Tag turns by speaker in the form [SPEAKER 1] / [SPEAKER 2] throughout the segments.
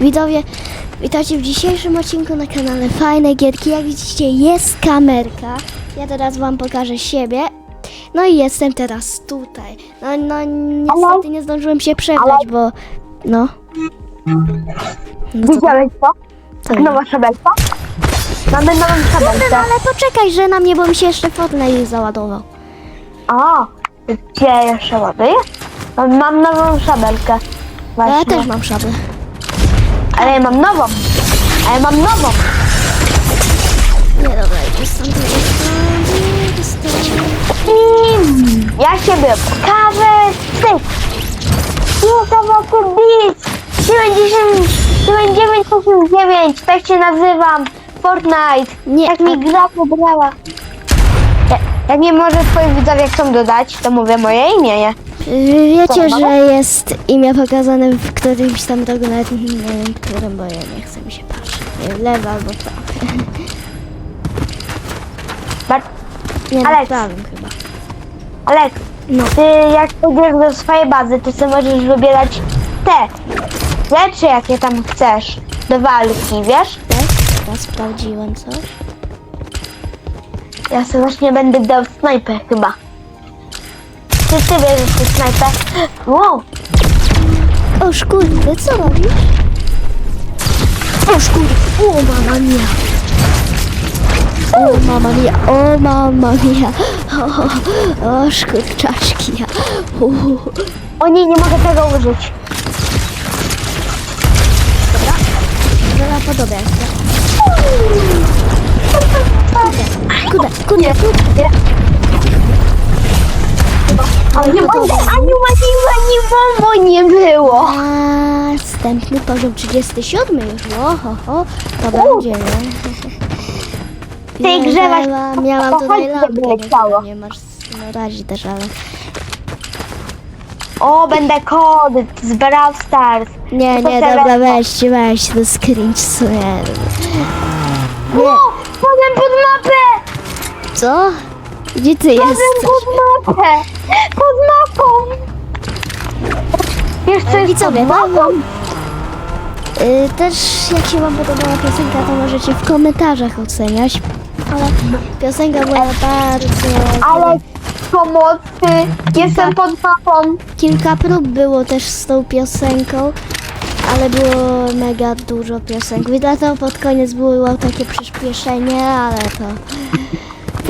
[SPEAKER 1] Widzowie, witajcie w dzisiejszym odcinku na kanale Fajne Gierki. Jak widzicie, jest kamerka. Ja teraz wam pokażę siebie. No i jestem teraz tutaj. No, no niestety nie zdążyłem się przebrać, bo... No. No
[SPEAKER 2] Widziałeś to?
[SPEAKER 1] to
[SPEAKER 2] Nowa szabelka? Mamy nową szabelkę.
[SPEAKER 1] Ale poczekaj, że na mnie, bo mi się jeszcze Fortnite załadował.
[SPEAKER 2] A, gdzie jeszcze ładuję? Mam- Mam nową szabelkę. Właśnie.
[SPEAKER 1] ja też mam szablę.
[SPEAKER 2] Ale ja mam nową. A ja mam nową.
[SPEAKER 1] Nie, dobra, stąd.
[SPEAKER 2] Mm, ja siebie pokażę. Ty. Niesamowity beat. 90, 9989. Tak się nazywam. Fortnite.
[SPEAKER 1] Nie,
[SPEAKER 2] Tak
[SPEAKER 1] a-
[SPEAKER 2] mi gra wybrała. Ja- Jak nie może twoi widzowie chcą dodać, to mówię moje imię, nie?
[SPEAKER 1] Yy, Wiecie, że jest imię pokazane w którymś tam wiem którym, bo ja nie chcę mi się patrzeć. Lewa albo prawa.
[SPEAKER 2] Bar-
[SPEAKER 1] Nie,
[SPEAKER 2] Aleks.
[SPEAKER 1] prawym chyba.
[SPEAKER 2] Alek,
[SPEAKER 1] No.
[SPEAKER 2] ty jak pójdziesz do swojej bazy, to sobie możesz wybierać te rzeczy, jakie tam chcesz do walki, wiesz?
[SPEAKER 1] Tak? Ja sprawdziłem coś.
[SPEAKER 2] Ja sobie właśnie będę dał snajpę chyba. Czy ty bierzesz tę snajpę? Wow!
[SPEAKER 1] O szkurde, co robisz? O szkurde, o mama mia. O mama mia, o mama mia. O, o szkurczaczki. ja.
[SPEAKER 2] O nie, nie mogę tego użyć.
[SPEAKER 1] Dobra, podoba się. Kuda, kuda, kuda.
[SPEAKER 2] O nie, mogę, ani ładnie, ani mamo nie było.
[SPEAKER 1] Następny poziom 37 już. Oho, ho, to
[SPEAKER 2] U.
[SPEAKER 1] będzie, nie?
[SPEAKER 2] W tej grze właśnie
[SPEAKER 1] Miałam,
[SPEAKER 2] to
[SPEAKER 1] tutaj lampkę, nie, nie masz no razi też, ale...
[SPEAKER 2] O, będę kod z Brawl Stars.
[SPEAKER 1] Nie,
[SPEAKER 2] To
[SPEAKER 1] nie, dobra, weź, weź, to screench, nie. Nie,
[SPEAKER 2] O, pod mapę!
[SPEAKER 1] co? Gdzie ty jesteś?
[SPEAKER 2] pod mapę! Pod mapą! Wiesz co jest
[SPEAKER 1] Widzowie,
[SPEAKER 2] pod mapą?
[SPEAKER 1] Y, też jak się wam podobała piosenka, to możecie w komentarzach oceniać. Ale piosenka była bardzo...
[SPEAKER 2] Ale pomocy! Jestem pod mapą!
[SPEAKER 1] Kilka prób było też z tą piosenką, ale było mega dużo piosenek. I dlatego pod koniec było takie przyspieszenie, ale to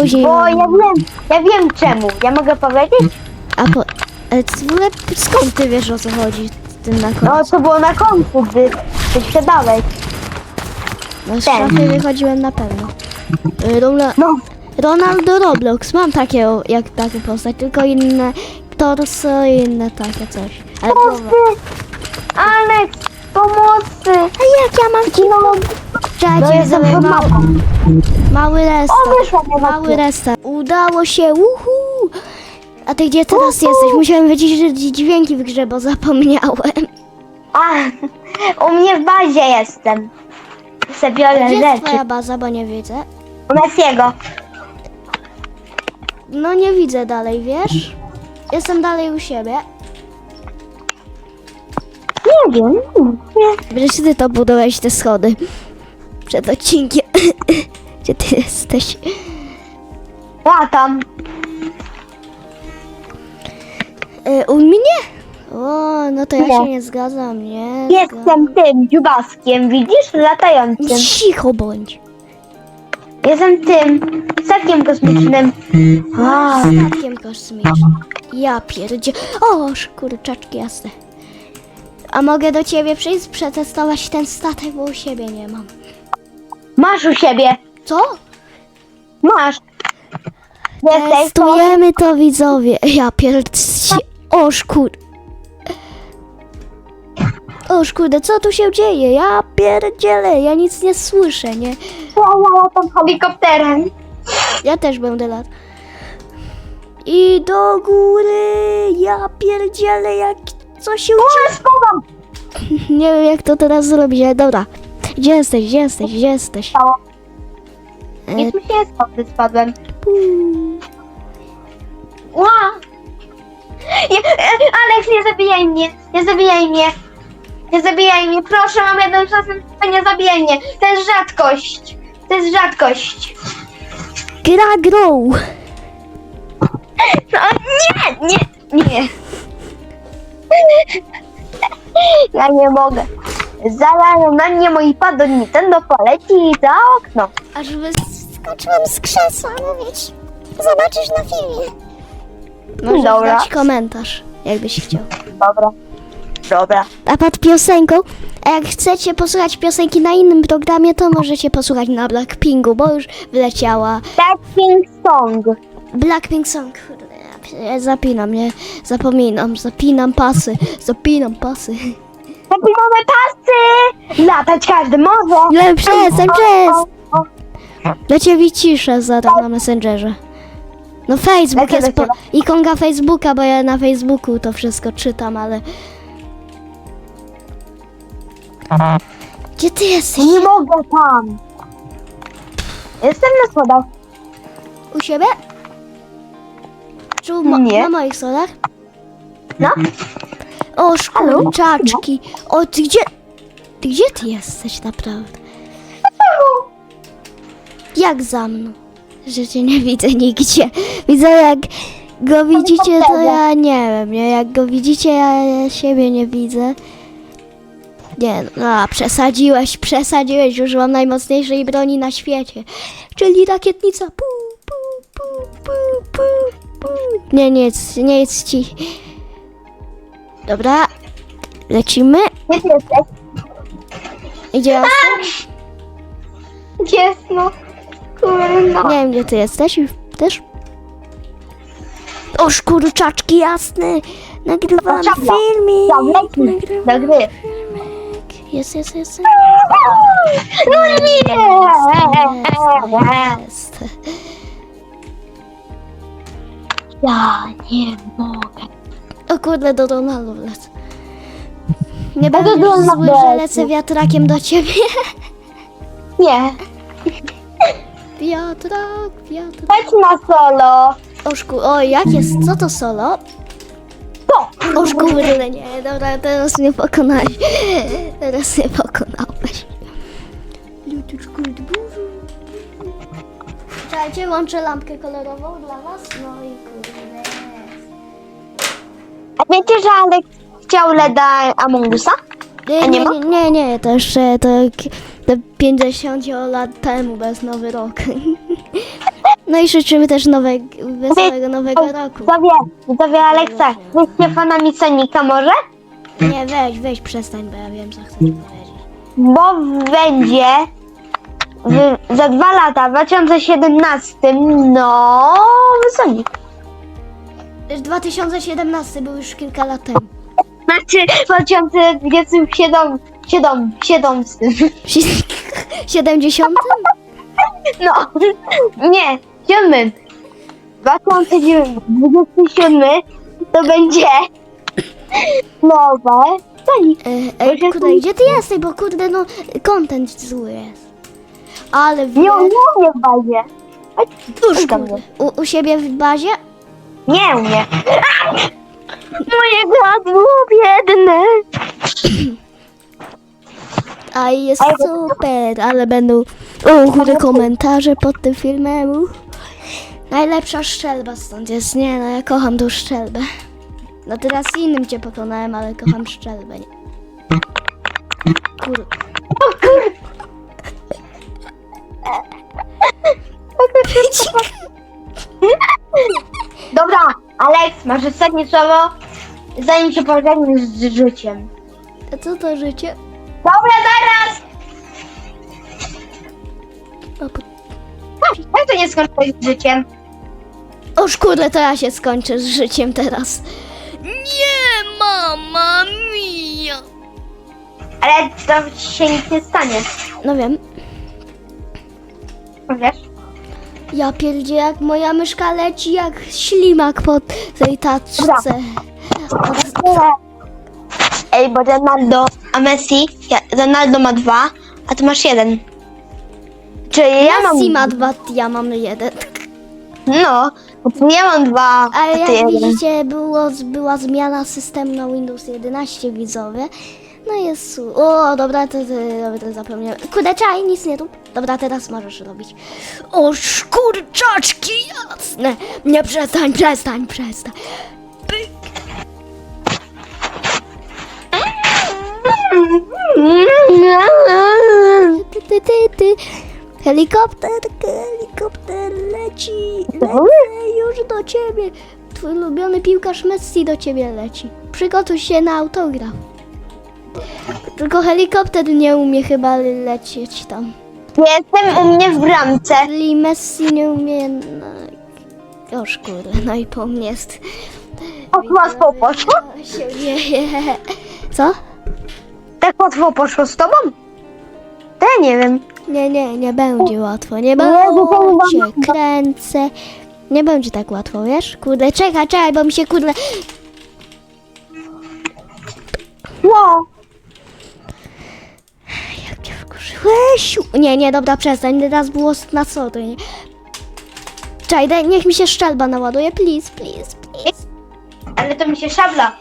[SPEAKER 1] później...
[SPEAKER 2] Bo ja wiem, ja wiem czemu. Ja mogę powiedzieć?
[SPEAKER 1] A po... Ale ty w ogóle skąd ty wiesz o co chodzi z tym na
[SPEAKER 2] No
[SPEAKER 1] końcu?
[SPEAKER 2] to było na końcu, gdy ty sprzedałeś.
[SPEAKER 1] No z
[SPEAKER 2] ten.
[SPEAKER 1] szafy wychodziłem na pewno. Y, Rola...
[SPEAKER 2] No,
[SPEAKER 1] Ronaldo Roblox, mam takie o- jak taką postać, tylko inne torso i inne takie coś. Ale
[SPEAKER 2] pomocy! Alex, pomocy!
[SPEAKER 1] A jak ja mam
[SPEAKER 2] No, no
[SPEAKER 1] Czekajcie,
[SPEAKER 2] jestem
[SPEAKER 1] widzowie,
[SPEAKER 2] pod
[SPEAKER 1] mały,
[SPEAKER 2] mapą.
[SPEAKER 1] mały restart.
[SPEAKER 2] O, wyszła mnie na
[SPEAKER 1] Mały restart. Udało się, uhu! A ty gdzie teraz jesteś? Musiałem wyciszyć dźwięki w grze, bo zapomniałem.
[SPEAKER 2] A, u mnie w bazie jestem. Se biorę
[SPEAKER 1] Gdzie jest
[SPEAKER 2] rzeczy.
[SPEAKER 1] twoja baza, bo nie widzę.
[SPEAKER 2] U Messiego.
[SPEAKER 1] No nie widzę dalej, wiesz? Jestem dalej u siebie.
[SPEAKER 2] Nie wiem. Nie.
[SPEAKER 1] Wreszcie ty to budowałeś te schody. Przed odcinkiem. Gdzie ty jesteś?
[SPEAKER 2] Latam.
[SPEAKER 1] E, u mnie? O, no to ja się nie zgadzam, nie?
[SPEAKER 2] Jestem tym dziubaskiem, widzisz? Latającym.
[SPEAKER 1] Cicho bądź.
[SPEAKER 2] Jestem tym statkiem kosmicznym. A,
[SPEAKER 1] Statkiem kosmicznym. Ja pierdzie. O, kurczaczki jasne. A mogę do ciebie przyjść, przetestować ten statek, bo u siebie nie mam.
[SPEAKER 2] Masz u siebie.
[SPEAKER 1] Co?
[SPEAKER 2] Masz. Jesteś to.
[SPEAKER 1] Testujemy to widzowie. Ja pierdzie. O szkur. O szkurde, co tu się dzieje? Ja pierdzielę, ja nic nie słyszę, nie?
[SPEAKER 2] Ja latam helikopterem.
[SPEAKER 1] Ja też będę lat. I do góry, ja pierdzielę, jak co się
[SPEAKER 2] O, spadam.
[SPEAKER 1] Nie wiem jak to teraz zrobić, ale dobra. Gdzie jesteś, gdzie jesteś, gdzie jesteś?
[SPEAKER 2] Stało.
[SPEAKER 1] E,
[SPEAKER 2] Nic mi się nie stało, gdy spadłem.
[SPEAKER 1] puu.
[SPEAKER 2] Ła! Nie, e, Alex, nie zabijaj mnie. Nie zabijaj mnie. Nie zabijaj mnie, proszę, mam jedną szansę, nie zabijaj mnie. To jest rzadkość. To jest rzadkość.
[SPEAKER 1] Gra grą!
[SPEAKER 2] No, nie, nie, nie. Ja nie mogę. Zalają na mnie moi pad Nintendo poleci za okno.
[SPEAKER 1] Aż wyskoczyłam z krzesła, mówić. Zobaczysz na filmie. Możesz
[SPEAKER 2] Dobra.
[SPEAKER 1] dać komentarz, jakbyś chciał.
[SPEAKER 2] Dobra. Dobra.
[SPEAKER 1] A pod piosenką, a jak chcecie posłuchać piosenki na innym programie, to możecie posłuchać na Blackpinku, bo już wyleciała
[SPEAKER 2] Blackpink Song.
[SPEAKER 1] Blackpink Song. Kurde, ja zapinam, nie? Zapominam, zapinam pasy, zapinam pasy.
[SPEAKER 2] Zapinamy pasy! Latać każdy może!
[SPEAKER 1] Nie, przestań, przestań. Do ciebie zaraz na Messengerze. No Facebook
[SPEAKER 2] Lecę
[SPEAKER 1] jest
[SPEAKER 2] do
[SPEAKER 1] po... ikonka Facebooka, bo ja na Facebooku to wszystko czytam, ale... Gdzie ty jesteś?
[SPEAKER 2] Nie mogę tam. Jestem na schodach.
[SPEAKER 1] U siebie? Czy u mo-
[SPEAKER 2] Nie.
[SPEAKER 1] na moich solach?
[SPEAKER 2] No.
[SPEAKER 1] O, szkurczaczki. O, ty gdzie... Ty gdzie ty jesteś naprawdę? Jak za mną? Że cię nie widzę nigdzie. Widzę jak go widzicie, to ja nie wiem, nie? Jak go widzicie, ja siebie nie widzę. Nie, no przesadziłeś, przesadziłeś, użyłam najmocniejszej broni na świecie. Czyli rakietnica. Pu, pu, pu, pu, pu. Nie, nie jest ci. Dobra, lecimy.
[SPEAKER 2] Gdzie ty jesteś?
[SPEAKER 1] Idzie
[SPEAKER 2] Gdzie jest no? Kurno.
[SPEAKER 1] Nie wiem, gdzie ty jesteś też. O, szkurczaczki jasne. Nagrywam
[SPEAKER 2] Czapla.
[SPEAKER 1] filmik.
[SPEAKER 2] Zableki.
[SPEAKER 1] Nagrywam
[SPEAKER 2] Do gry.
[SPEAKER 1] filmik. Jest, jest, jest.
[SPEAKER 2] No nie!
[SPEAKER 1] jest.
[SPEAKER 2] Ja nie mogę.
[SPEAKER 1] O kurde, do Donaldu lecę. Nie będziesz
[SPEAKER 2] Donalda
[SPEAKER 1] zły, że
[SPEAKER 2] lecę.
[SPEAKER 1] wiatrakiem do ciebie.
[SPEAKER 2] Nie.
[SPEAKER 1] Wiatrak, wiatrak.
[SPEAKER 2] Chodź na solo.
[SPEAKER 1] O, szku... o, jak jest? Co to solo?
[SPEAKER 2] To.
[SPEAKER 1] O kurde, nie, dobra, teraz mnie pokonałeś. Teraz mnie pokonałeś. Lutyczku, burzu. Czekajcie, łączę lampkę kolorową dla was. No i kurde.
[SPEAKER 2] A wiecie, że Alek chciał Leda Among Usa?
[SPEAKER 1] Nie,
[SPEAKER 2] A nie
[SPEAKER 1] nie,
[SPEAKER 2] ma?
[SPEAKER 1] nie, nie, nie, to jeszcze to, to 50 lat temu, bez nowy rok. No i życzymy też nowego, wesołego nowego roku.
[SPEAKER 2] Widzowie, widzowie Aleksa, jesteście fanami Sonika może?
[SPEAKER 1] Nie, weź, weź, przestań, bo ja wiem, co chcesz powiedzieć.
[SPEAKER 2] Bo będzie w, za dwa lata, w 2017, no, Sonic.
[SPEAKER 1] Już 2017 był już kilka lat temu.
[SPEAKER 2] Znaczy w 2027, 7, 7,
[SPEAKER 1] 70?
[SPEAKER 2] no, nie, 7. 2027 to będzie nowe Sonic.
[SPEAKER 1] E, Ej, kurde, gdzie ty jesteś? Bo kurde, no, content zły jest. Ale wie...
[SPEAKER 2] Nie, nie umiem w bazie. Chodź,
[SPEAKER 1] Już, kurde.
[SPEAKER 2] mnie.
[SPEAKER 1] U, u siebie w bazie?
[SPEAKER 2] Nie umiem. Moje gardło biedne.
[SPEAKER 1] A jest super, ale będą kurde, komentarze pod tym filmem. Najlepsza szczelba stąd jest. Nie, no ja kocham tą szczelbę. No teraz innym cię pokonałem, ale kocham szczelbę. Kurde.
[SPEAKER 2] Masz ostatnie słowo, zanim się pożegniesz z życiem.
[SPEAKER 1] A co to życie?
[SPEAKER 2] Dobra, zaraz!
[SPEAKER 1] O, po...
[SPEAKER 2] Jak to nie skończyłeś z życiem?
[SPEAKER 1] o kurde, to ja się skończę z życiem teraz. Nie, mama mia.
[SPEAKER 2] Ale to się nic nie stanie.
[SPEAKER 1] No wiem.
[SPEAKER 2] Wiesz?
[SPEAKER 1] Ja pierdzie jak moja myszka leci jak ślimak po tej taczce.
[SPEAKER 2] Ej, bo Ronaldo, a Messi, ja, Ronaldo ma dwa, a ty masz jeden. Czyli ja mam...
[SPEAKER 1] Messi ma dwa, ja mam jeden.
[SPEAKER 2] No, bo ja mam dwa, a
[SPEAKER 1] Ale
[SPEAKER 2] ty
[SPEAKER 1] jak
[SPEAKER 2] jeden.
[SPEAKER 1] widzicie, było, była zmiana systemu na Windows 11 widzowie. No jest O, dobra, to, to, dobra, zapomniałem. Kurde, czaj, nic nie rób. Dobra, teraz możesz robić. O, szkurczaczki, jasne. Nie, przestań, przestań, przestań. Pyk. Ty, ty, ty, ty. Helikopter, helikopter leci, lecę już do ciebie. Twój ulubiony piłkarz Messi do ciebie leci. Przygotuj się na autograf. Tylko helikopter nie umie chyba lecieć tam.
[SPEAKER 2] Jestem u mnie w bramce.
[SPEAKER 1] Czyli Messi nie umie... No, już kurde, no i po mnie jest...
[SPEAKER 2] Tak łatwo poszło?
[SPEAKER 1] Się dzieje. Co?
[SPEAKER 2] Tak łatwo poszło z tobą? To ja nie wiem.
[SPEAKER 1] Nie, nie, nie będzie łatwo, nie będzie, kręcę. Nie będzie tak łatwo, wiesz? Kurde, czekaj, czekaj, bo mi się kurde...
[SPEAKER 2] No.
[SPEAKER 1] Jak wkurzyłeś? Nie, nie, dobra, przestań, teraz było na co to nie... Czekaj, daj, niech mi się szczelba naładuje, please, please, please.
[SPEAKER 2] Ale to mi się szabla.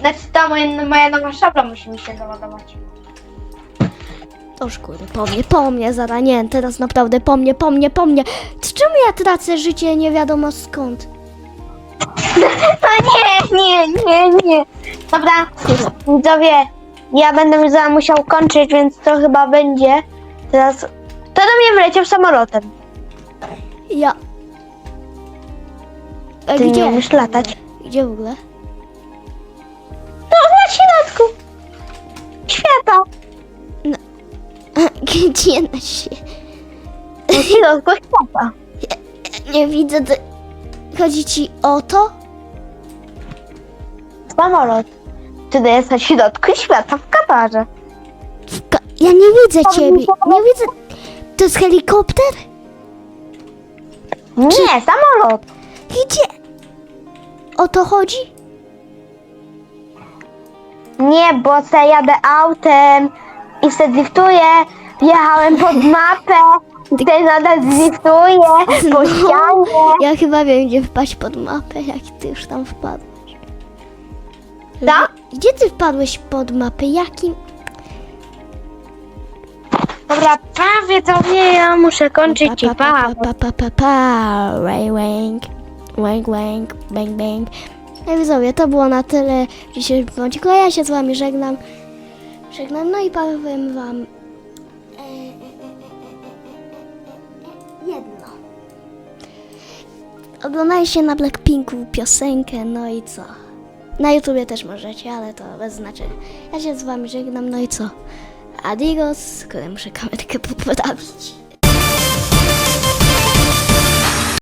[SPEAKER 2] Znaczy ta moja, moja nowa szabla musi mi się załadować.
[SPEAKER 1] Toż kurde, po mnie, po mnie, zara, nie, teraz naprawdę po mnie, po mnie, po mnie. Czemu ja tracę życie nie wiadomo skąd?
[SPEAKER 2] No nie, nie, nie, nie. Dobra, widzowie, ja będę już musiał kończyć, więc to chyba będzie. Teraz. To do mnie wleciał samolotem.
[SPEAKER 1] Ja... E,
[SPEAKER 2] Ty nie
[SPEAKER 1] gdzie?
[SPEAKER 2] umiesz latać.
[SPEAKER 1] Gdzie w ogóle?
[SPEAKER 2] No, na środku. Świata.
[SPEAKER 1] Gdzie na się?
[SPEAKER 2] Na środku świata.
[SPEAKER 1] Nie widzę. Ty... Chodzi ci o to?
[SPEAKER 2] Samolot. Tutaj jest na środku świata w Katarze.
[SPEAKER 1] W ka- Ja nie widzę ciebie. Nie widzę. To jest helikopter?
[SPEAKER 2] Nie, samolot.
[SPEAKER 1] Gdzie? O to chodzi?
[SPEAKER 2] Nie, bo se jadę autem i se driftuję. Wjechałem pod mapę. Tutaj nadal driftuję po ścianie.
[SPEAKER 1] Ja chyba wiem, gdzie wpaść pod mapę, jak ty już tam wpadłeś.
[SPEAKER 2] Co?
[SPEAKER 1] Gdzie ty wpadłeś pod mapę? Jakim?
[SPEAKER 2] Dobra, prawie to nie, ja muszę kończyć i pa.
[SPEAKER 1] pa, pa, pa, pa, pa. Wang, wang. Bang, bang. No widzowie, to było na tyle w dzisiejszym odcinku. Ja się z wami żegnam. Żegnam, no i powiem wam e, e, e, e, e, jedno. Oglądajcie na Blackpinku piosenkę, no i co? Na YouTubie też możecie, ale to bez znaczenia. Ja się z wami żegnam, no i co? Adigos, które muszę kamerkę poprawić.